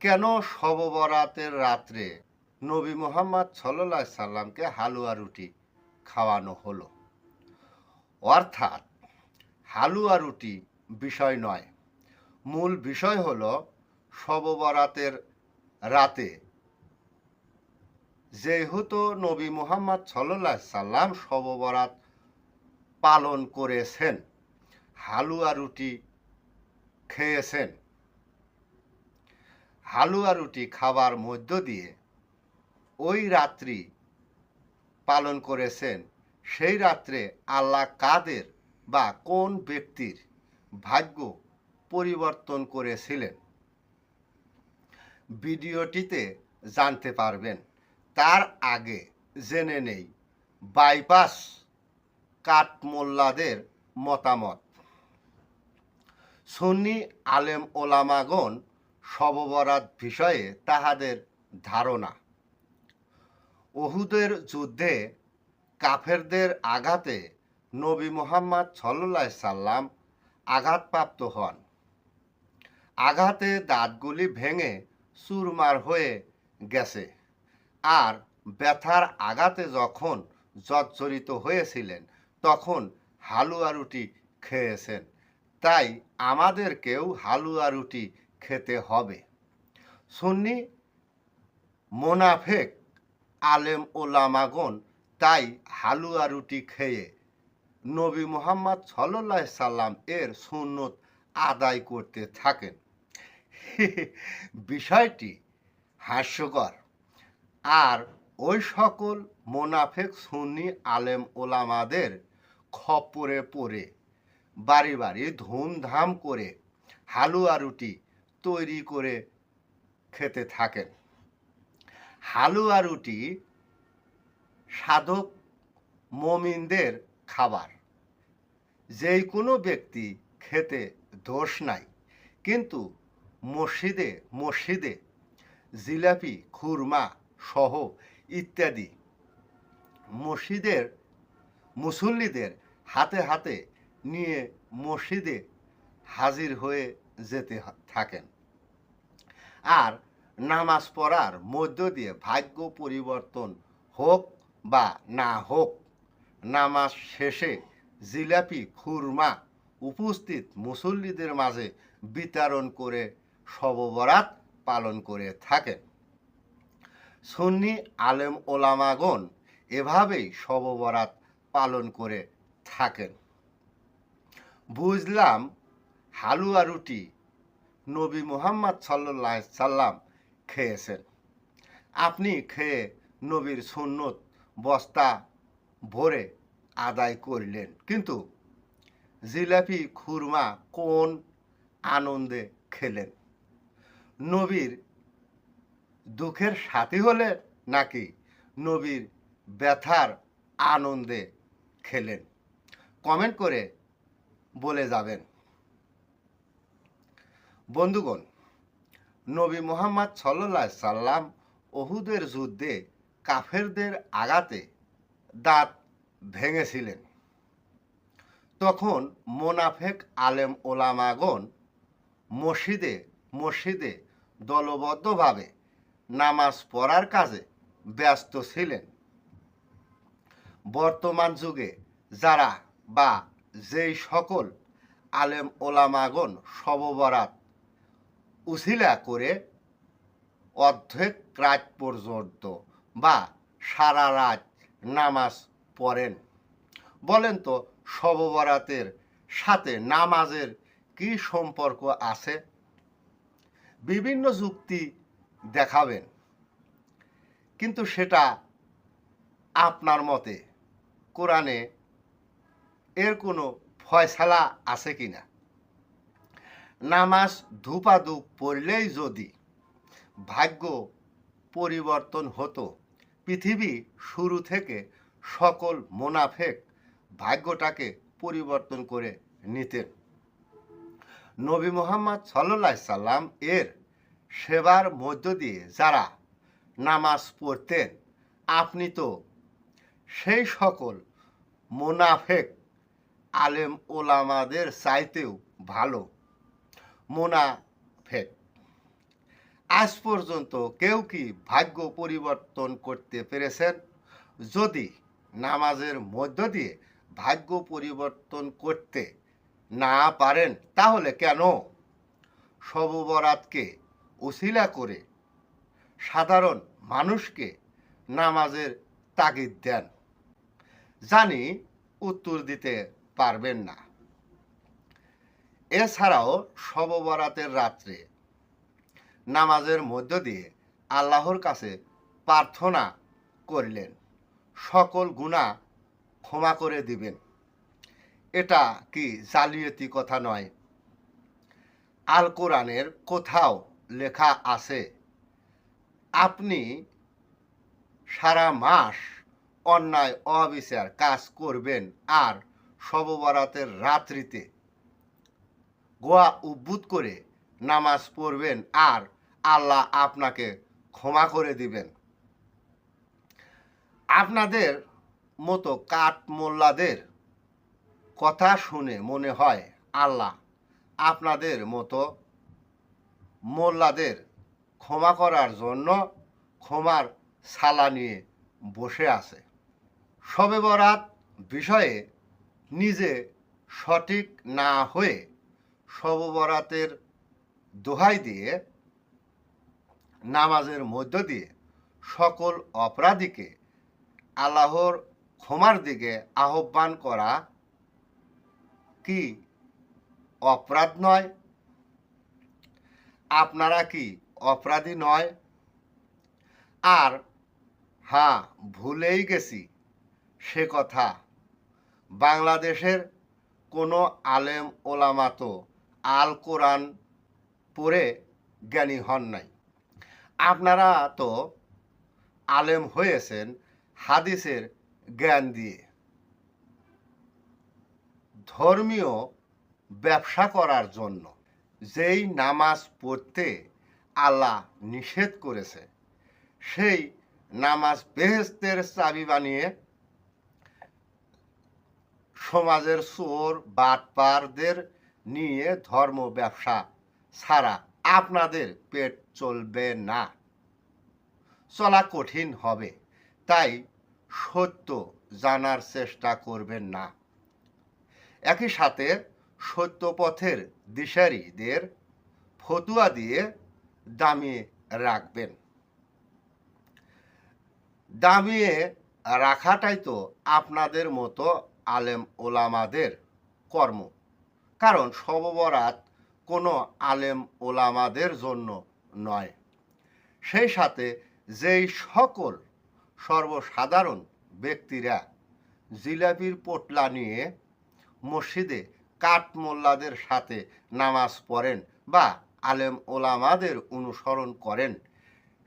কেন শব বরাতের রাত্রে নবী মোহাম্মদ সাল্লাহ সাল্লামকে হালুয়া রুটি খাওয়ানো হলো? অর্থাৎ হালুয়া রুটি বিষয় নয়। মূল বিষয় হল শব বরাতের রাতে যেহেতু নবী মোহাম্মদ সাল্লাহ সাল্লাম শব বরাত পালন করেছেন, হালুয়া রুটি খেয়েছেন হালুয়া রুটি খাবার মধ্য দিয়ে ওই রাত্রি পালন করেছেন, সেই রাত্রে আল্লাহ কাদের বা কোন ব্যক্তির ভাগ্য পরিবর্তন করেছিলেন? ভিডিওটিতে জানতে পারবেন। তার আগে জেনে নেই, বাইপাস কাঠমোল্লাদের মতামত। সুন্নি আলেম ওলামাগণ শববরাত বিষয়ে তাহাদের ধারণা। ওহুদের যুদ্ধে কাফেরদের আঘাতে নবী মোহাম্মদ সাল্লাহ সাল্লাম আঘাতপ্রাপ্ত হন। আঘাতে দাঁতগুলি ভেঙে চুরমার হয়ে গেছে আর ব্যথার আঘাতে যখন জর্জরিত হয়েছিলেন, তখন হালুয়া রুটি খেয়েছেন। তাই আমাদেরকেও হালুয়া রুটি খেতে হবে। সুন্নি মোনাফেক, আলেম ওলামাগণ তাই হালুয়া রুটি খেয়ে নবী মোহাম্মদ সাল্লাহ সাল্লাম এর সুন্নত আদায় করতে থাকেন। বিষয়টি হাস্যকর। আর ওই সকল মোনাফেক, সুন্নি, আলেম ওলামাদের খপ্পরে পড়ে, বাড়ি বাড়ি ধুমধাম করে হালুয়া রুটি তৈরি করে খেতে থাকেন। হালুয়া রুটি সাধক মমিনদের খাবার। যেই কোনো ব্যক্তি খেতে দোষ নাই, কিন্তু মসজিদে মসজিদে জিলাপি, খুরমা সহ ইত্যাদি মসজিদের, মুসল্লিদের হাতে হাতে নিয়ে মসজিদে হাজির হয়ে যেতে থাকেন। আর নামাজ পড়ার মধ্য দিয়ে ভাগ্য পরিবর্তন হোক বা না হোক, নামাজ শেষে জিলাপি, খুরমা উপস্থিত মুসল্লিদের মাঝে বিতরণ করে শববরাত পালন করে থাকেন। সুন্নি আলেম ওলামাগণ এভাবেই শববরাত পালন করে থাকেন। বুঝলাম হালুয়া রুটি নবী মুহাম্মদ সাল্লাহ সাল্লাম খেয়েছেন। আপনি খেয়ে নবীর সুন্নত বস্তা ভরে আদায় করলেন। কিন্তু জিলাপি, খুরমা কোন আনন্দে খেলেন? নবীর দুঃখের সাথী হলে নাকি নবীর ব্যথার আনন্দে খেলেন? কমেন্ট করে বলে যাবেন। বন্ধুগণ, নবী মোহাম্মদ সাল্লাহ সাল্লাম ওহুদের যুদ্ধে কাফেরদের আঘাতে দাঁত ভেঙেছিলেন। তখন মোনাফেক আলেম ওলামাগণ মসজিদে মসজিদে দলবদ্ধভাবে নামাজ পড়ার কাজে ব্যস্ত ছিলেন। বর্তমান যুগে যারা বা যেই সকল আলেম ওলামাগণ শববরাত উছিলা করে অর্ধেক রাত পর্যন্ত বা সারা রাত নামাজ পড়েন। বলেন তো শববরাতের সাথে নামাজের কি সম্পর্ক আছে? বিভিন্ন যুক্তি দেখাবেন, কিন্তু সেটা আপনার মতে কোরআনে এর কোনো ফয়সালা আছে কি না নামাজ ধূপাধূপ পড়লেই যদি ভাগ্য পরিবর্তন হতো, পৃথিবী শুরু থেকে সকল মোনাফেক ভাগ্যটাকে পরিবর্তন করে নিতেন। নবী মোহাম্মদ সাল্লাহ সাল্লাম এর সেবার মধ্য দিয়ে যারা নামাজ পড়তেন, আপনি তো সেই সকল মোনাফেক আলেম ওলামাদের চাইতেও ভালো। মোনাফেক। আজ পর্যন্ত কেউ কি ভাগ্য পরিবর্তন করতে পেরেছেন? যদি নামাজের মধ্য দিয়ে ভাগ্য পরিবর্তন করতে না পারেন, তাহলে কেন? সববরাতকে উশিলা করে সাধারণ মানুষকে নামাজের তাগিদ দেন। জানি উত্তর দিতে পারবেন না। এছাড়াও সববরাতের রাত্রে নামাজের মধ্য দিয়ে আল্লাহর কাছে প্রার্থনা করলেন। সকল গুণা ক্ষমা করে দিবেন। এটা কি জালিয়াতি কথা নয়। আল কোরআনের কোথাও লেখা আছে, আপনি সারা মাস অন্যায়, অবিচার কাজ করবেন আর সববরাতের রাত্রিতে গোয়া উদ্ভুত করে নামাজ পড়বেন আর আল্লাহ আপনাকে ক্ষমা করে দিবেন। আপনাদের মতো কাঠ মোল্লাদের কথা শুনে মনে হয় আল্লাহ আপনাদের মতো মোল্লাদের ক্ষমা করার জন্য ক্ষমার সালা নিয়ে বসে আছে। শবে বরাত বিষয়ে নিজে সঠিক না হয়ে শব বরাতের দোহাই দিয়ে, নামাজের মধ্য দিয়ে সকল অপরাধীকে আল্লাহর ক্ষমার দিকে আহ্বান করা কি অপরাধ নয়? আপনারা কি অপরাধী নয়? আর হ্যাঁ ভুলেই গেছি সে কথা। বাংলাদেশের কোনো আলেম ওলামা তো আল কোরআন পড়ে জ্ঞানী হন নাই। আপনারা তো আলেম হয়েছেন হাদিসের জ্ঞান দিয়ে। ধর্মীয় ব্যবসা করার জন্য যেই নামাজ পড়তে আল্লাহ নিষেধ করেছে, সেই নামাজ বেহেস্তের চাবি বানিয়ে সমাজের চোর, বাটপারদের নিয়ে ধর্ম ব্যবসা ছাড়া আপনাদের পেট চলবে না। চলা কঠিন হবে, তাই সত্য জানার চেষ্টা করবেন না। একই সাথে সত্য পথের দিশারিদের ফতুয়া দিয়ে দামিয়ে রাখবেন। দামিয়ে রাখাটাই তো আপনাদের মতো আলেম ওলামাদের কর্ম। কারণ সববরাত কোনো আলেম ওলামাদের জন্য নয়। সেই সাথে যেই সকল সর্বসাধারণ ব্যক্তিরা জিলাপির পোটলা নিয়ে মসজিদে কাঠমোল্লাদের সাথে নামাজ পড়েন বা আলেম ওলামাদের অনুসরণ করেন,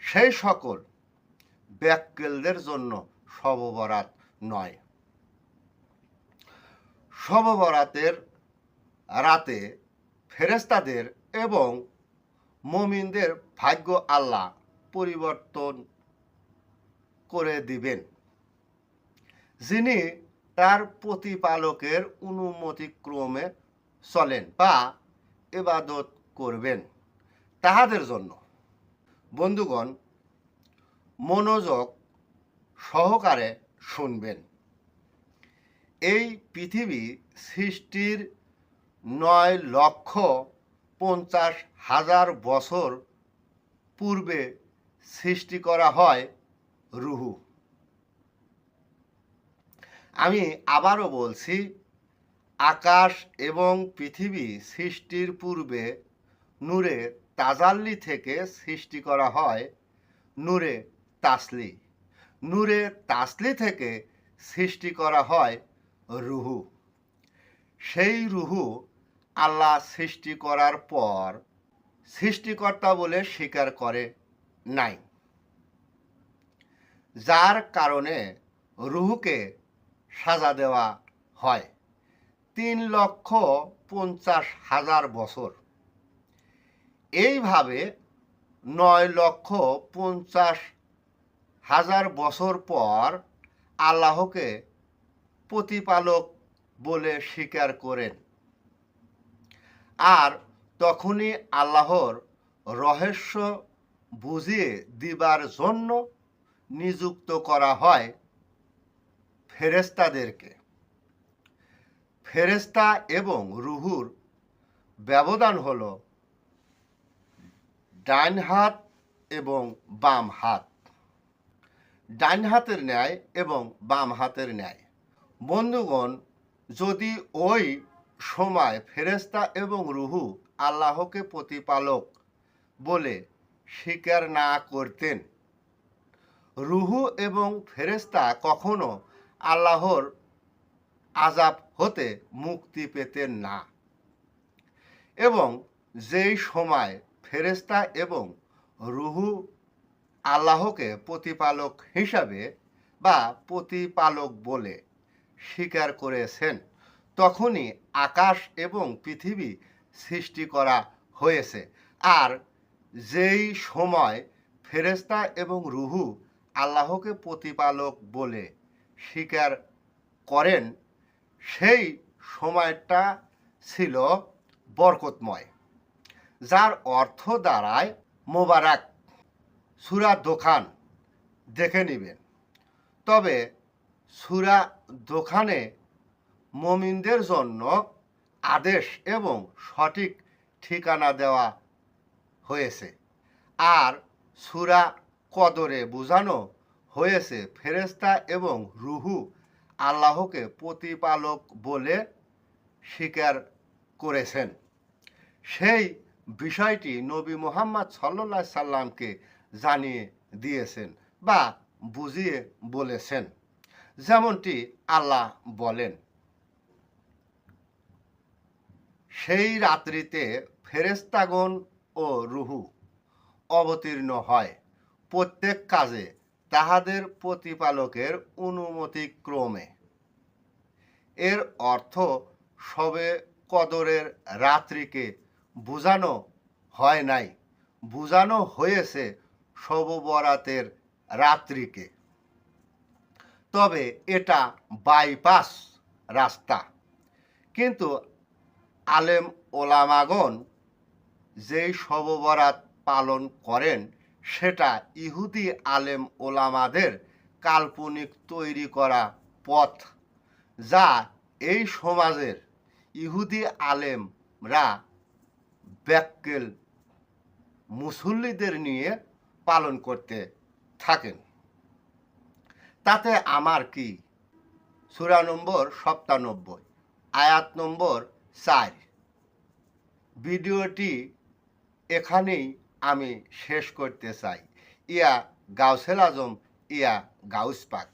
সেই সকল ব্যাক্কেলদের জন্য সববরাত নয়। সববরাতের রাতে ফেরেস্তাদের এবং মমিনদের ভাগ্য আল্লাহ পরিবর্তন করে দিবেন। যিনি তার প্রতিপালকের অনুমতিক্রমে চলেন বা এবাদত করবেন তাহাদের জন্য। বন্ধুগণ, মনোযোগ সহকারে শুনবেন। এই পৃথিবী সৃষ্টির নয় লক্ষ পঞ্চাশ হাজার বছর পূর্বে সৃষ্টি করা হয় রুহু। আমি আবারও বলছি, আকাশ এবং পৃথিবী সৃষ্টির পূর্বে নূরে তাজাল্লি থেকে সৃষ্টি করা হয় নূরে তাসলি। নূরে তাসলি থেকে সৃষ্টি করা হয় রুহু। সেই রুহু আল্লাহ সৃষ্টি করার পর সৃষ্টিকর্তা বলে স্বীকার করে নাই। যার কারণে রুহুকে সাজা দেওয়া হয়। তিন লক্ষ পঞ্চাশ হাজার বছর। এইভাবে নয় লক্ষ পঞ্চাশ হাজার বছর পর আল্লাহকে প্রতিপালক বলে স্বীকার করেন। আর তখনই আল্লাহর রহস্য বুঝিয়ে দিবার জন্য নিযুক্ত করা হয় ফেরেস্তাদেরকে ফেরেস্তা এবং রুহুর ব্যবধান হল ডান হাত এবং বাম হাত। ডান হাতের ন্যায় এবং বাম হাতের ন্যায়। বন্ধুগণ, যদি ওই সময় ফেরেস্তা এবং রুহু আল্লাহকে প্রতিপালক বলে স্বীকার না করতেন। রুহু এবং ফেরেস্তা কখনো আল্লাহর আজাব হতে মুক্তি পেতেন না। এবং যেই সময় ফেরেস্তা এবং রুহু আল্লাহকে প্রতিপালক হিসাবে বা প্রতিপালক বলে স্বীকার করেছেন তখনই আকাশ এবং পৃথিবী সৃষ্টি করা হয়েছে। আর যেই সময় ফেরেস্তা এবং রুহু আল্লাহকে প্রতিপালক বলে স্বীকার করেন, সেই সময়টা ছিল বরকতময়, যার অর্থ দ্বারায় মোবারক। সুরা দোকান দেখে নেবেন। তবে সুরা দোকানে মমিনদের জন্য আদেশ এবং সঠিক ঠিকানা দেওয়া হয়েছে। আর সুরা কদরে বোঝানো হয়েছে ফেরেস্তা এবং রুহু আল্লাহকে প্রতিপালক বলে স্বীকার করেছেন। সেই বিষয়টি নবী মোহাম্মদ সাল্লা সাল্লামকে জানিয়ে দিয়েছেন বা বুঝিয়ে বলেছেন। যেমনটি আল্লাহ বলেন। সেই রাত্রিতে ফেরেস্তাগণ ও রুহু অবতীর্ণ হয়। প্রত্যেক কাজে তাহাদের প্রতিপালকের অনুমতি ক্রমে। এর অর্থ, সবে কদরের রাত্রিকে বোঝানো হয় নাই। বোঝানো হয়েছে শববরাতের রাত্রিকে। তবে এটা বাইপাস রাস্তা। কিন্তু আলেম ওলামাগণ যেই শববরাত পালন করেন, সেটা ইহুদি আলেম ওলামাদের কাল্পনিক তৈরি করা পথ, যা এই সমাজের ইহুদি আলেমরা ব্যাক্কেল মুসল্লিদের নিয়ে পালন করতে থাকেন। তাতে আমার কি? সুরা নম্বর সপ্তানব্বই, আয়াত নম্বর চার ভিডিওটি এখানেই আমি শেষ করতে চাই। ইয়া গাউসেল আজম ইয়া গাউস পাক।